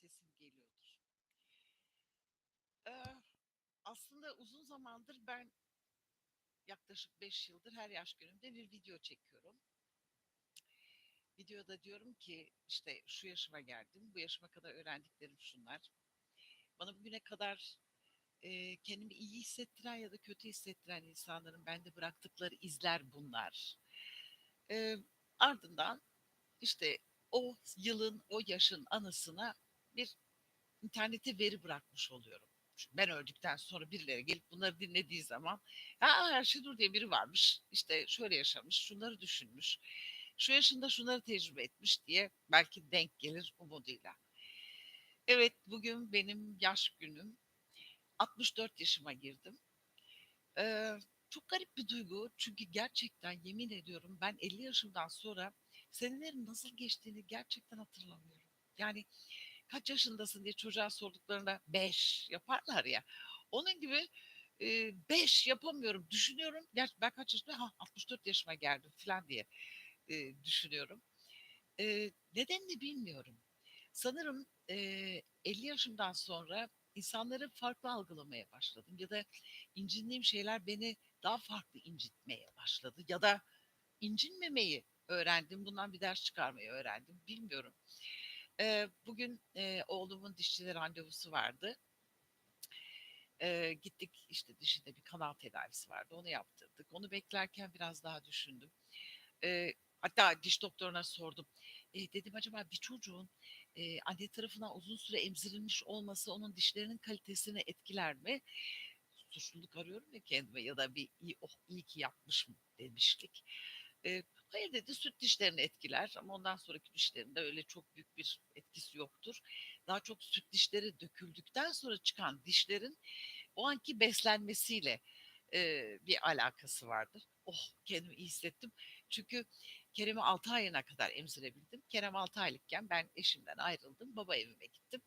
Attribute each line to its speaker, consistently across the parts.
Speaker 1: sesim geliyordur. Eee, aslında uzun zamandır ben yaklaşık 5 yıldır her yaş günümde bir video çekiyorum. Videoda diyorum ki işte şu yaşıma geldim, bu yaşıma kadar öğrendiklerim şunlar. Bana bugüne kadar eee, kendimi iyi hissettiren ya da kötü hissettiren insanların bende bıraktıkları izler bunlar. Eee, ardından işte o yılın, o yaşın anısına bir internete veri bırakmış oluyorum. Çünkü ben öldükten sonra birileri gelip bunları dinlediği zaman ha Ayşenur diye biri varmış işte şöyle yaşamış şunları düşünmüş şu yaşında şunları tecrübe etmiş diye belki denk gelir umuduyla. Evet bugün benim yaş günüm 64 yaşıma girdim. Ee, çok garip bir duygu çünkü gerçekten yemin ediyorum ben 50 yaşımdan sonra senelerin nasıl geçtiğini gerçekten hatırlamıyorum. Yani kaç yaşındasın diye çocuğa sorduklarında 5 yaparlar ya. Onun gibi 5 yapamıyorum. Düşünüyorum. Gerçi ben kaç yaşındayım? Ha 64 yaşıma geldim falan diye e, düşünüyorum. E, nedenini bilmiyorum. Sanırım e, 50 yaşımdan sonra insanları farklı algılamaya başladım ya da incindiğim şeyler beni daha farklı incitmeye başladı ya da incinmemeyi öğrendim. Bundan bir ders çıkarmayı öğrendim. Bilmiyorum. Eee, bugün, eee, oğlumun dişçide randevusu vardı. Eee, gittik, işte, dişinde bir kanal tedavisi vardı, onu yaptırdık. Onu beklerken biraz daha düşündüm. Eee, hatta diş doktoruna sordum. Eee, dedim acaba bir çocuğun, eee, anne tarafından uzun süre emzirilmiş olması onun dişlerinin kalitesini etkiler mi? Suçluluk arıyorum ya kendime ya da bir iyi, oh iyi ki yapmışım demişlik. Eee, hayır dedi süt dişlerini etkiler ama ondan sonraki dişlerinde öyle çok büyük bir etkisi yoktur. Daha çok süt dişleri döküldükten sonra çıkan dişlerin o anki beslenmesiyle eee, bir alakası vardır. Oh kendimi iyi hissettim. Çünkü Kerem'i 6 ayına kadar emzirebildim. Kerem 6 aylıkken ben eşimden ayrıldım. Baba evime gittim.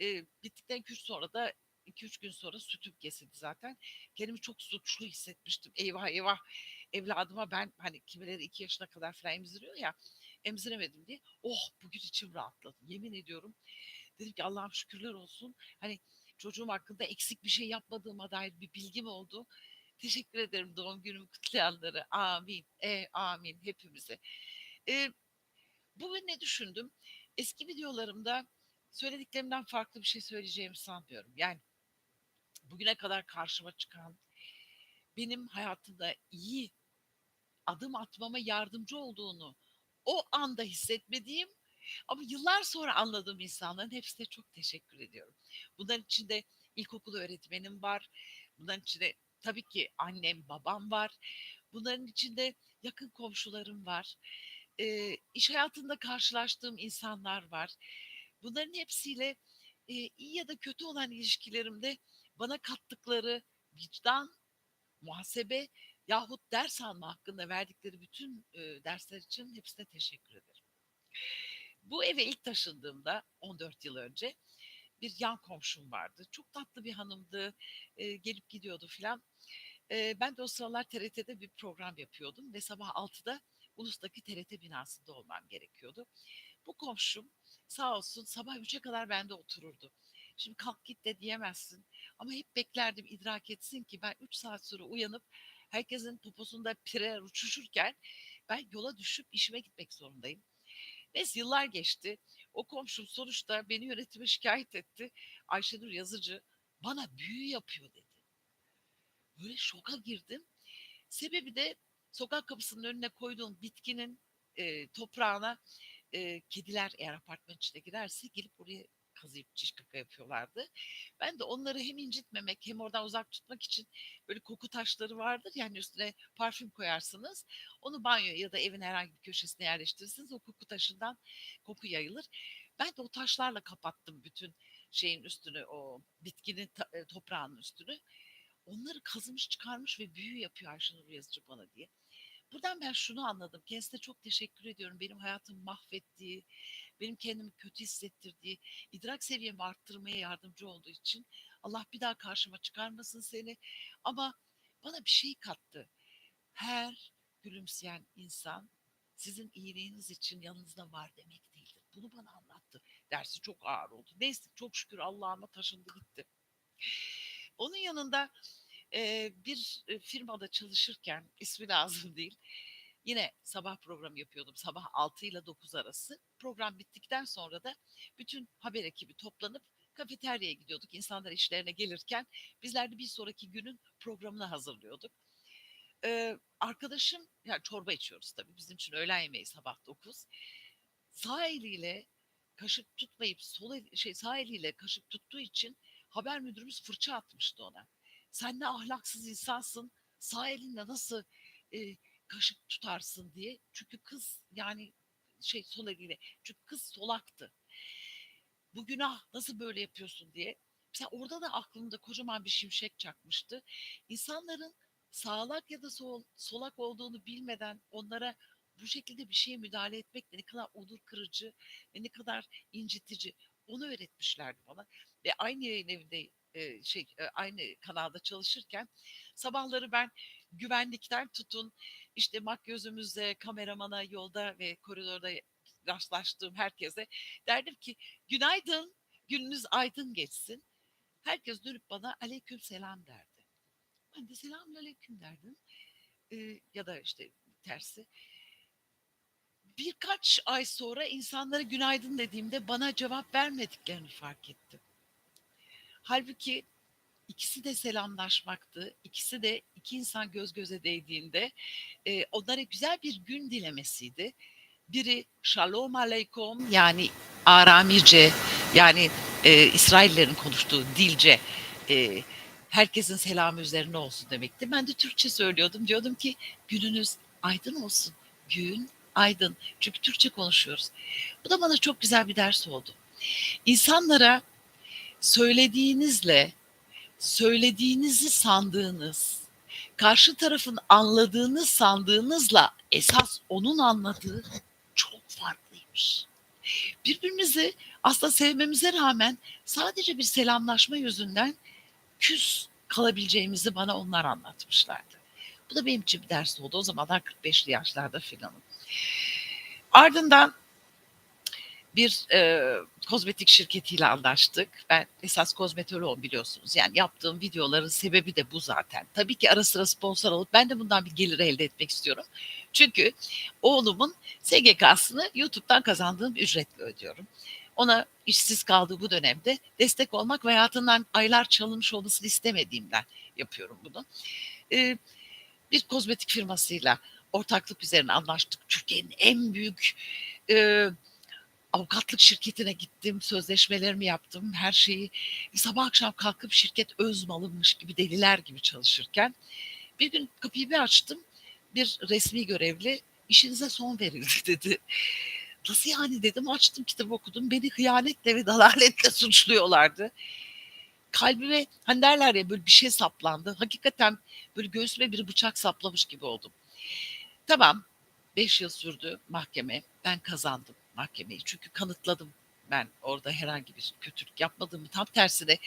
Speaker 1: Eee, bittikten 2 sonra da 2-3 gün sonra sütüm kesildi zaten. Kendimi çok suçlu hissetmiştim. Eyvah eyvah evladıma ben hani kimileri 2 yaşına kadar falan emziriyor ya emziremedim diye. Oh bugün içim rahatladı. Yemin ediyorum. Dedim ki Allah'ım şükürler olsun. Hani çocuğum hakkında eksik bir şey yapmadığıma dair bir bilgim oldu. Teşekkür ederim doğum günümü kutlayanlara. Amin. E, amin hepimize. E, bugün ne düşündüm? Eski videolarımda söylediklerimden farklı bir şey söyleyeceğimi sanmıyorum. Yani bugüne kadar karşıma çıkan benim hayatımda iyi adım atmama yardımcı olduğunu o anda hissetmediğim ama yıllar sonra anladığım insanların hepsine çok teşekkür ediyorum. Bunların içinde ilkokul öğretmenim var. Bunların içinde tabii ki annem, babam var. Bunların içinde yakın komşularım var. Eee, iş hayatında karşılaştığım insanlar var. Bunların hepsiyle, eee, iyi ya da kötü olan ilişkilerimde bana kattıkları vicdan, muhasebe yahut ders alma hakkında verdikleri bütün, eee, dersler için hepsine teşekkür ederim. Bu eve ilk taşındığımda 14 yıl önce bir yan komşum vardı. Çok tatlı bir hanımdı. Eee, gelip gidiyordu filan. Eee, ben de o sıralar TRT'de bir program yapıyordum ve sabah 6'da Ulus'taki TRT binasında olmam gerekiyordu. Bu komşum sağ olsun sabah 3'e kadar bende otururdu. Şimdi kalk git de diyemezsin ama hep beklerdim idrak etsin ki ben 3 saat sonra uyanıp herkesin poposunda pireler uçuşurken ben yola düşüp işime gitmek zorundayım. Neyse yıllar geçti. O komşum sonuçta beni yönetime şikayet etti. Ayşenur Yazıcı bana büyü yapıyor dedi. Böyle şoka girdim. Sebebi de sokak kapısının önüne koyduğum bitkinin e, toprağına e, kediler eğer apartman içine girerse gelip oraya kazıyıp çiş kaka yapıyorlardı. Ben de onları hem incitmemek hem oradan uzak tutmak için böyle koku taşları vardır yani üstüne parfüm koyarsınız. Onu banyo ya da evin herhangi bir köşesine yerleştirirsiniz. O koku taşından koku yayılır. Ben de o taşlarla kapattım bütün şeyin üstünü o bitkinin e, toprağının üstünü. Onları kazımış çıkarmış ve büyü yapıyor Ayşenur Yazıcı bana diye. Buradan ben şunu anladım. Kendisine çok teşekkür ediyorum. Benim hayatımı mahvettiği, benim kendimi kötü hissettirdiği, idrak seviyemi arttırmaya yardımcı olduğu için Allah bir daha karşıma çıkarmasın seni. Ama bana bir şey kattı. Her gülümseyen insan sizin iyiliğiniz için yanınızda var demek değildir. Bunu bana anlattı. dersi çok ağır oldu. Neyse çok şükür Allah'ıma taşındı gitti. Onun yanında bir firmada çalışırken ismi lazım değil. Yine sabah programı yapıyordum. Sabah 6 ile 9 arası. Program bittikten sonra da bütün haber ekibi toplanıp kafeteryaya gidiyorduk. İnsanlar işlerine gelirken bizler de bir sonraki günün programını hazırlıyorduk. Ee, arkadaşım, yani çorba içiyoruz tabii. Bizim için öğlen yemeği sabah 9. Sağ eliyle kaşık tutmayıp sol el, şey sağ eliyle kaşık tuttuğu için haber müdürümüz fırça atmıştı ona. Sen ne ahlaksız insansın. Sağ elinle nasıl e, kaşık tutarsın diye. Çünkü kız yani şey sol eliyle. Çünkü kız solaktı. Bu günah nasıl böyle yapıyorsun diye. Mesela orada da aklımda kocaman bir şimşek çakmıştı. İnsanların sağlak ya da sol, solak olduğunu bilmeden onlara bu şekilde bir şeye müdahale etmek de ne kadar onur kırıcı ve ne kadar incitici onu öğretmişlerdi bana. Ve aynı yayın evinde şey aynı kanalda çalışırken sabahları ben güvenlikten tutun işte makyözümüzle kameramana yolda ve koridorda rastlaştığım herkese derdim ki günaydın gününüz aydın geçsin. Herkes dönüp bana aleyküm selam derdi. Ben de selamun aleyküm derdim. Ee, ya da işte tersi. Birkaç ay sonra insanlara günaydın dediğimde bana cevap vermediklerini fark ettim. Halbuki ikisi de selamlaşmaktı. İkisi de iki insan göz göze değdiğinde e, onlara güzel bir gün dilemesiydi. Biri Shalom Aleyküm yani Aramice yani e, İsraillerin konuştuğu dilce e, herkesin selamı üzerine olsun demekti. Ben de Türkçe söylüyordum. Diyordum ki gününüz aydın olsun. Gün aydın. Çünkü Türkçe konuşuyoruz. Bu da bana çok güzel bir ders oldu. İnsanlara söylediğinizle söylediğinizi sandığınız, karşı tarafın anladığını sandığınızla esas onun anladığı çok farklıymış. Birbirimizi aslında sevmemize rağmen sadece bir selamlaşma yüzünden küs kalabileceğimizi bana onlar anlatmışlardı. Bu da benim için bir ders oldu. O zamanlar 45'li yaşlarda filanım. Ardından bir e, kozmetik şirketiyle anlaştık. Ben esas kozmetoloğum biliyorsunuz. Yani yaptığım videoların sebebi de bu zaten. Tabii ki ara sıra sponsor alıp ben de bundan bir gelir elde etmek istiyorum. Çünkü oğlumun SGK'sını YouTube'dan kazandığım ücretle ödüyorum. Ona işsiz kaldığı bu dönemde destek olmak ve hayatından aylar çalınmış olmasını istemediğimden yapıyorum bunu. Ee, bir kozmetik firmasıyla ortaklık üzerine anlaştık. Türkiye'nin en büyük e, avukatlık şirketine gittim, sözleşmelerimi yaptım, her şeyi. Sabah akşam kalkıp şirket öz malınmış gibi deliler gibi çalışırken bir gün kapıyı bir açtım. Bir resmi görevli işinize son verildi dedi. Nasıl yani dedim açtım kitabı okudum. Beni hıyanetle ve dalaletle suçluyorlardı. Kalbime hani derler ya böyle bir şey saplandı. Hakikaten böyle göğsüme bir bıçak saplamış gibi oldum. Tamam 5 yıl sürdü mahkeme. Ben kazandım mahkemeyi. Çünkü kanıtladım ben orada herhangi bir kötülük yapmadığımı. Tam tersine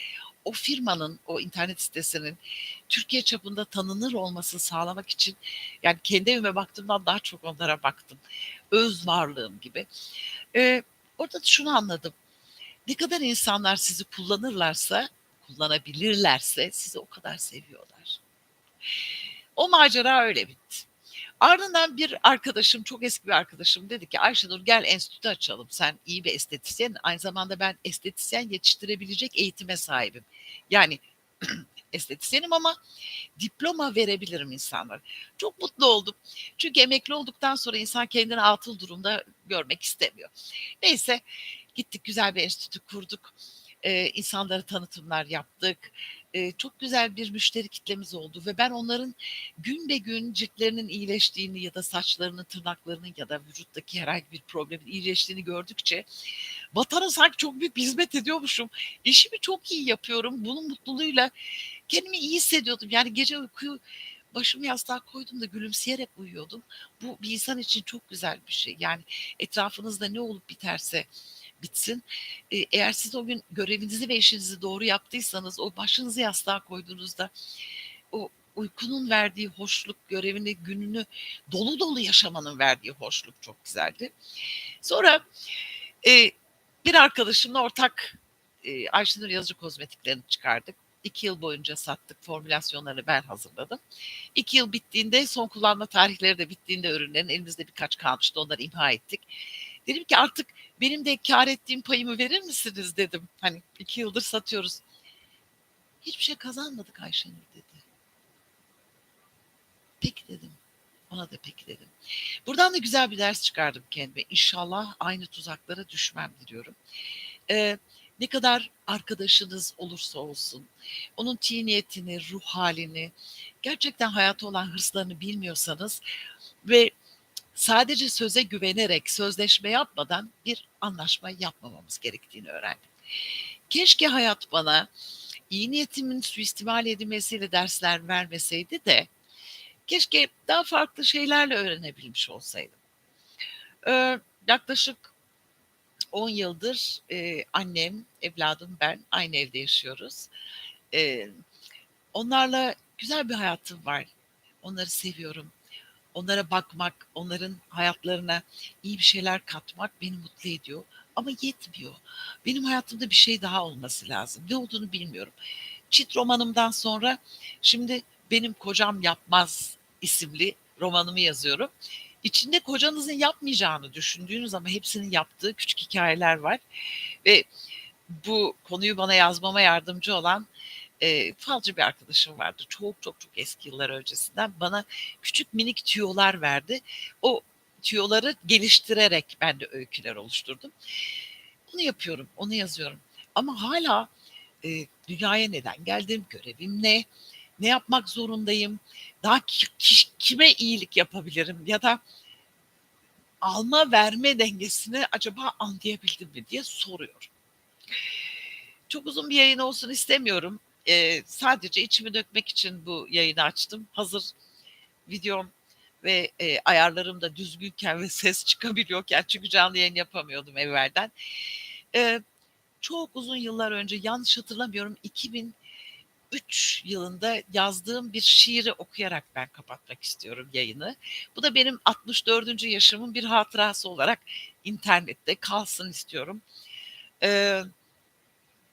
Speaker 1: o firmanın, o internet sitesinin Türkiye çapında tanınır olmasını sağlamak için yani kendi evime baktığımdan daha çok onlara baktım. Öz varlığım gibi. Ee, orada da şunu anladım. Ne kadar insanlar sizi kullanırlarsa, kullanabilirlerse sizi o kadar seviyorlar. O macera öyle bitti. Ardından bir arkadaşım, çok eski bir arkadaşım dedi ki Ayşenur gel enstitü açalım. Sen iyi bir estetisyen. Aynı zamanda ben estetisyen yetiştirebilecek eğitime sahibim. Yani estetisyenim ama diploma verebilirim insanlara. Çok mutlu oldum. Çünkü emekli olduktan sonra insan kendini atıl durumda görmek istemiyor. Neyse gittik güzel bir enstitü kurduk. Ee, insanlara tanıtımlar yaptık e, çok güzel bir müşteri kitlemiz oldu ve ben onların gün be gün ciltlerinin iyileştiğini ya da saçlarının, tırnaklarının ya da vücuttaki herhangi bir problemin iyileştiğini gördükçe vatana sanki çok büyük bir hizmet ediyormuşum. İşimi çok iyi yapıyorum. Bunun mutluluğuyla kendimi iyi hissediyordum. Yani gece uykuyu başımı yastığa koydum da gülümseyerek uyuyordum. Bu bir insan için çok güzel bir şey. Yani etrafınızda ne olup biterse bitsin. E, eğer siz o gün görevinizi ve işinizi doğru yaptıysanız o başınızı yastığa koyduğunuzda o uykunun verdiği hoşluk, görevini, gününü dolu dolu yaşamanın verdiği hoşluk çok güzeldi. Sonra e, bir arkadaşımla ortak e, Ayşenur Yazıcı kozmetiklerini çıkardık. İki yıl boyunca sattık. Formülasyonlarını ben hazırladım. İki yıl bittiğinde son kullanma tarihleri de bittiğinde ürünlerin elimizde birkaç kalmıştı. Onları imha ettik. Dedim ki artık benim de kar ettiğim payımı verir misiniz dedim. Hani iki yıldır satıyoruz. Hiçbir şey kazanmadık Ayşenur dedi. Peki dedim. Ona da peki dedim. Buradan da güzel bir ders çıkardım kendime. İnşallah aynı tuzaklara düşmem diliyorum. Ee, ne kadar arkadaşınız olursa olsun, onun niyetini, ruh halini, gerçekten hayata olan hırslarını bilmiyorsanız ve sadece söze güvenerek sözleşme yapmadan bir anlaşma yapmamamız gerektiğini öğrendim. Keşke hayat bana iyi niyetimin suistimal edilmesiyle dersler vermeseydi de keşke daha farklı şeylerle öğrenebilmiş olsaydım. Ee, yaklaşık 10 yıldır e, annem, evladım ben aynı evde yaşıyoruz. E, onlarla güzel bir hayatım var. Onları seviyorum. Onlara bakmak, onların hayatlarına iyi bir şeyler katmak beni mutlu ediyor. Ama yetmiyor. Benim hayatımda bir şey daha olması lazım. Ne olduğunu bilmiyorum. Çit romanımdan sonra şimdi benim kocam yapmaz isimli romanımı yazıyorum. İçinde kocanızın yapmayacağını düşündüğünüz ama hepsinin yaptığı küçük hikayeler var. Ve bu konuyu bana yazmama yardımcı olan e, falcı bir arkadaşım vardı. Çok çok çok eski yıllar öncesinden bana küçük minik tüyolar verdi. O tüyoları geliştirerek ben de öyküler oluşturdum. Onu yapıyorum, onu yazıyorum. Ama hala e, dünyaya neden geldim, görevim ne, ne yapmak zorundayım, daha ki, ki, kime iyilik yapabilirim ya da alma verme dengesini acaba anlayabildim mi diye soruyorum. Çok uzun bir yayın olsun istemiyorum. Ee, sadece içimi dökmek için bu yayını açtım. Hazır videom ve e, ayarlarım da düzgünken ve ses çıkabiliyorken çünkü canlı yayın yapamıyordum evvelden. Ee, çok uzun yıllar önce yanlış hatırlamıyorum 2000 2003 yılında yazdığım bir şiiri okuyarak ben kapatmak istiyorum yayını. Bu da benim 64. yaşımın bir hatırası olarak internette kalsın istiyorum. Ee,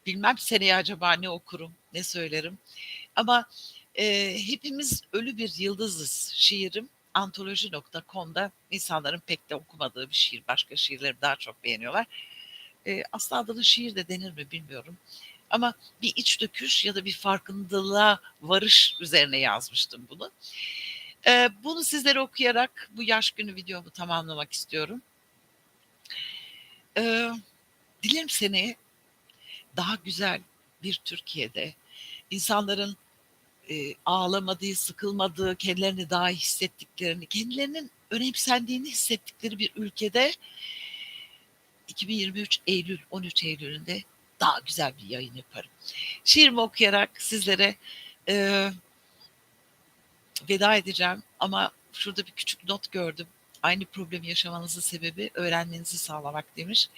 Speaker 1: bilmem seneye acaba ne okurum, ne söylerim. Ama e, hepimiz ölü bir yıldızız şiirim antoloji.com'da insanların pek de okumadığı bir şiir. Başka şiirleri daha çok beğeniyorlar. E, aslında adını şiir de denir mi bilmiyorum. Ama bir iç döküş ya da bir farkındalığa varış üzerine yazmıştım bunu. Ee, bunu sizlere okuyarak bu yaş günü videomu tamamlamak istiyorum. Ee, dilerim seni daha güzel bir Türkiye'de insanların e, ağlamadığı, sıkılmadığı, kendilerini daha hissettiklerini, kendilerinin önemsendiğini hissettikleri bir ülkede 2023 Eylül 13 Eylül'ünde daha güzel bir yayın yaparım. Şiirimi okuyarak sizlere e, veda edeceğim ama şurada bir küçük not gördüm. Aynı problemi yaşamanızın sebebi öğrenmenizi sağlamak demiş.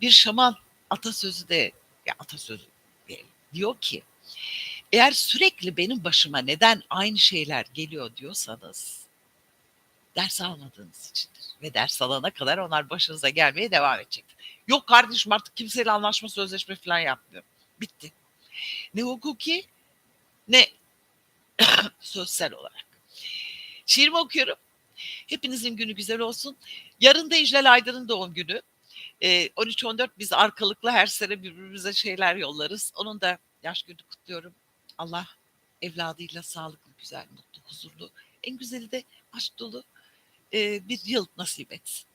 Speaker 1: Bir şaman atasözü de ya atasözü diyor ki eğer sürekli benim başıma neden aynı şeyler geliyor diyorsanız ders almadığınız içindir. Ve ders alana kadar onlar başınıza gelmeye devam edecektir. Yok kardeşim artık kimseyle anlaşma sözleşme falan yapmıyorum. Bitti. Ne hukuki ne sosyal olarak. Şiirimi okuyorum. Hepinizin günü güzel olsun. Yarın da İclal Aydın'ın doğum günü. E, 13-14 biz arkalıklı her sene birbirimize şeyler yollarız. Onun da yaş günü kutluyorum. Allah evladıyla sağlıklı, güzel, mutlu, huzurlu, en güzeli de aşk dolu e, bir yıl nasip etsin.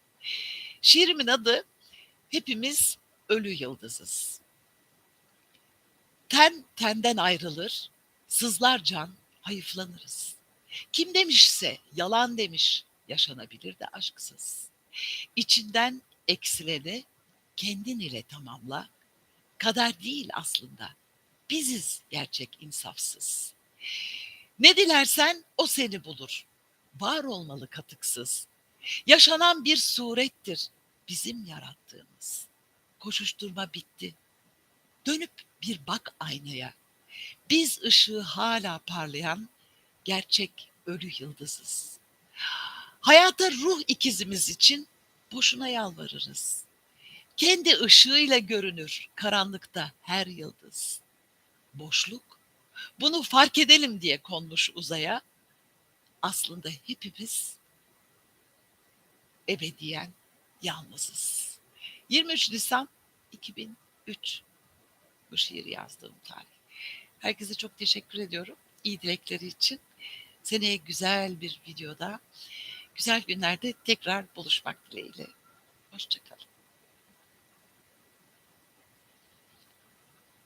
Speaker 1: Şiirimin adı Hepimiz ölü yıldızız. Ten tenden ayrılır, sızlar can, hayıflanırız. Kim demişse yalan demiş, yaşanabilir de aşksız. İçinden eksileni kendin ile tamamla. Kader değil aslında. Biziz gerçek insafsız. Ne dilersen o seni bulur. Var olmalı katıksız. Yaşanan bir surettir bizim yarattığımız. Koşuşturma bitti. Dönüp bir bak aynaya. Biz ışığı hala parlayan gerçek ölü yıldızız. Hayata ruh ikizimiz için boşuna yalvarırız. Kendi ışığıyla görünür karanlıkta her yıldız. Boşluk, bunu fark edelim diye konmuş uzaya. Aslında hepimiz ebediyen yalnızız. 23 Nisan 2003 bu şiiri yazdığım tarih. Herkese çok teşekkür ediyorum. İyi dilekleri için. Seneye güzel bir videoda, güzel günlerde tekrar buluşmak dileğiyle. Hoşçakalın.